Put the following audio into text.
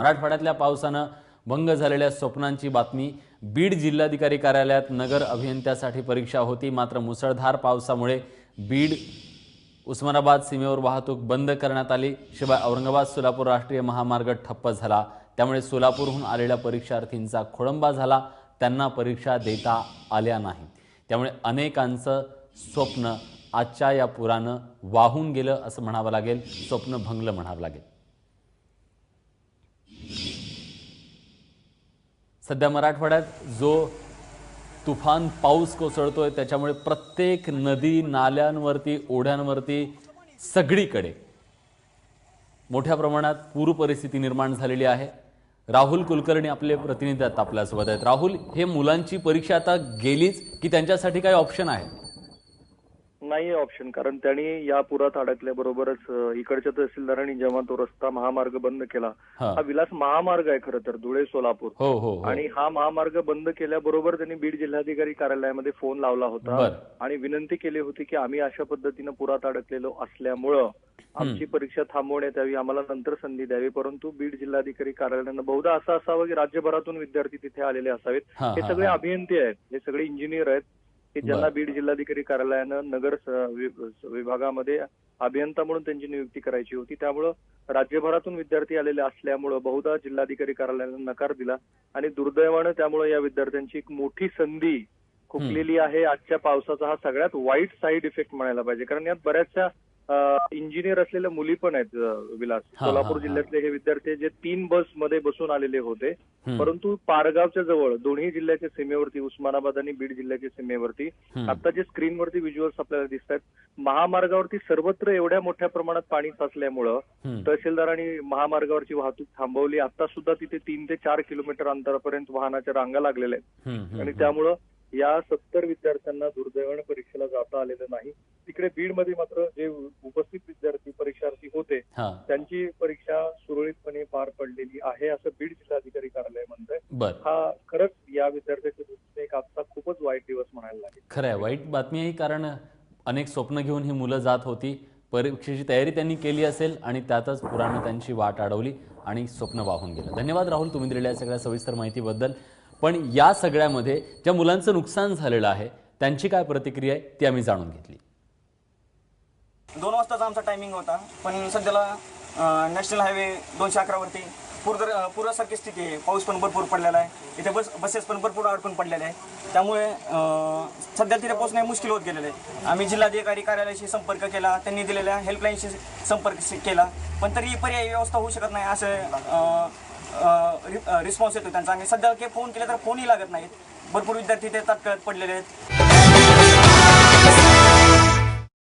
मराठवाड्यातल्या पावसानं भंग झालेल्या स्वप्नांची बातमी. बीड जिल्हाधिकारी कार्यालयात नगर अभियंत्यासाठी परीक्षा होती मात्र मुसळधार पावसामुळे बीड उस्मानाबाद सीमेवर वाहतूक बंद करण्यात आली. शिवाय औरंगाबाद सोलापूर राष्ट्रीय महामार्ग ठप्प झाला. त्यामुळे सोलापूरहून आलेल्या परीक्षार्थींचा खोळंबा झाला. त्यांना परीक्षा देता आल्या नाही. त्यामुळे अनेकांचं स्वप्न आजच्या या पुरानं वाहून गेलं असं म्हणावं लागेल. स्वप्न भंगलं म्हणावं लागेल. सध्या मराठवाड्यात जो तुफान पाऊस कोसळतो आहे त्याच्यामुळे प्रत्येक नदी नाल्यांवरती ओढ्यांवरती सगळीकडे मोठ्या प्रमाणात पूर परिस्थिती निर्माण झालेली आहे. राहुल कुलकर्णी आपले प्रतिनिधी आता आपल्यासोबत आहेत. राहुल हे मुलांची परीक्षा आता गेलीच की त्यांच्यासाठी काही ऑप्शन आहे? नाही ऑप्शन कारण त्यांनी या पुरात अडकल्याबरोबरच इकडच्या तहसीलदारांनी जेव्हा तो रस्ता महामार्ग बंद केला हा. विलास महामार्ग आहे खरं तर धुळे सोलापूर. हो हो हो. आणि हा महामार्ग बंद केल्याबरोबर त्यांनी बीड जिल्हाधिकारी कार्यालयामध्ये फोन लावला होता. आणि विनंती केली होती की आम्ही अशा पद्धतीनं पुरात अडकलेलो असल्यामुळं आमची परीक्षा थांबवण्यात यावी आम्हाला नंतर संधी द्यावी. परंतु बीड जिल्हाधिकारी कार्यालयानं बहुधा असं असावं की राज्यभरातून विद्यार्थी तिथे आलेले असावेत. हा, सगळे. अभियंते आहेत हे सगळे इंजिनियर आहेत. की ज्यांना. बीड जिल्हाधिकारी कार्यालयानं नगर विभागामध्ये अभियंता म्हणून त्यांची नियुक्ती करायची होती. त्यामुळं राज्यभरातून विद्यार्थी आलेले असल्यामुळं बहुधा जिल्हाधिकारी कार्यालयानं नकार दिला आणि दुर्दैवानं त्यामुळे या विद्यार्थ्यांची एक मोठी संधी खुपलेली आहे. आजच्या पावसाचा हा सगळ्यात वाईट साईड इफेक्ट म्हणायला पाहिजे. कारण यात बऱ्याचशा इंजिनियर असलेल्या मुली पण आहेत विलास सोलापूर. जिल्ह्यातले हे विद्यार्थी जे तीन बसमध्ये बसून आलेले होते. परंतु पारगावच्या जवळ दोन्ही जिल्ह्याच्या सीमेवरती उस्मानाबाद आणि बीड जिल्ह्याच्या सीमेवरती. आता जे स्क्रीनवरती व्हिज्युअल्स आपल्याला दिसत आहेत महामार्गावरती सर्वत्र एवढ्या मोठ्या प्रमाणात पाणी साचल्यामुळं. तहसीलदारांनी महामार्गावरची वाहतूक थांबवली आता सुद्धा तिथे तीन ते चार किलोमीटर अंतरापर्यंत वाहनाच्या रांगा लागलेल्या आहेत आणि. त्यामुळं या सत्तर विद्यार्थ्यांना दुर्दैवानं परीक्षेला जाता आलेलं नाही. तिकडे बीडमध्ये मात्र जे उपस्थित विद्यार्थी परीक्षार्थी होते त्यांची परीक्षा सुरळीतपणे पार पडलेली आहे असं बीड जिल्हाधिकारी कार्यालय म्हणतंय. बर. हा खरंच या विद्यार्थ्याच्या दृष्टीने एक आजचा खूपच वाईट दिवस म्हणायला लागेल. खरं आहे वाईट बातमी आहे कारण अनेक स्वप्न घेऊन ही मुलं जात होती. परीक्षेची तयारी त्यांनी केली असेल आणि त्यातच पुरानं त्यांची वाट अडवली आणि स्वप्न वाहून गेलं. धन्यवाद राहुल तुम्ही दिलेल्या सगळ्या सविस्तर माहितीबद्दल. पण या सगळ्यामध्ये ज्या मुलांचं नुकसान झालेलं आहे त्यांची काय प्रतिक्रिया आहे ती आम्ही जाणून घेतली. दोन वाजताचा आमचा टायमिंग होता पण सध्याला नॅशनल हायवे दोनशे अकरावरती पूर पुरासारखी स्थिती आहे. पाऊस पण भरपूर पडलेला आहे. इथे बस बसेस पण भरपूर अडकून पडलेले आहे त्यामुळे सध्या तिथे पोहोचणे मुश्किल होत गेलेले आहे. आम्ही जिल्हाधिकारी कार्यालयाशी संपर्क केला त्यांनी दिलेल्या हेल्पलाईनशी संपर्क केला पण तरी पर्यायी व्यवस्था होऊ शकत नाही असं रिस्पॉन्स येतो त्यांचा. आणि सध्या काही फोन केले तर फोनही लागत नाहीत. भरपूर विद्यार्थी ते तात्काळ पडलेले आहेत.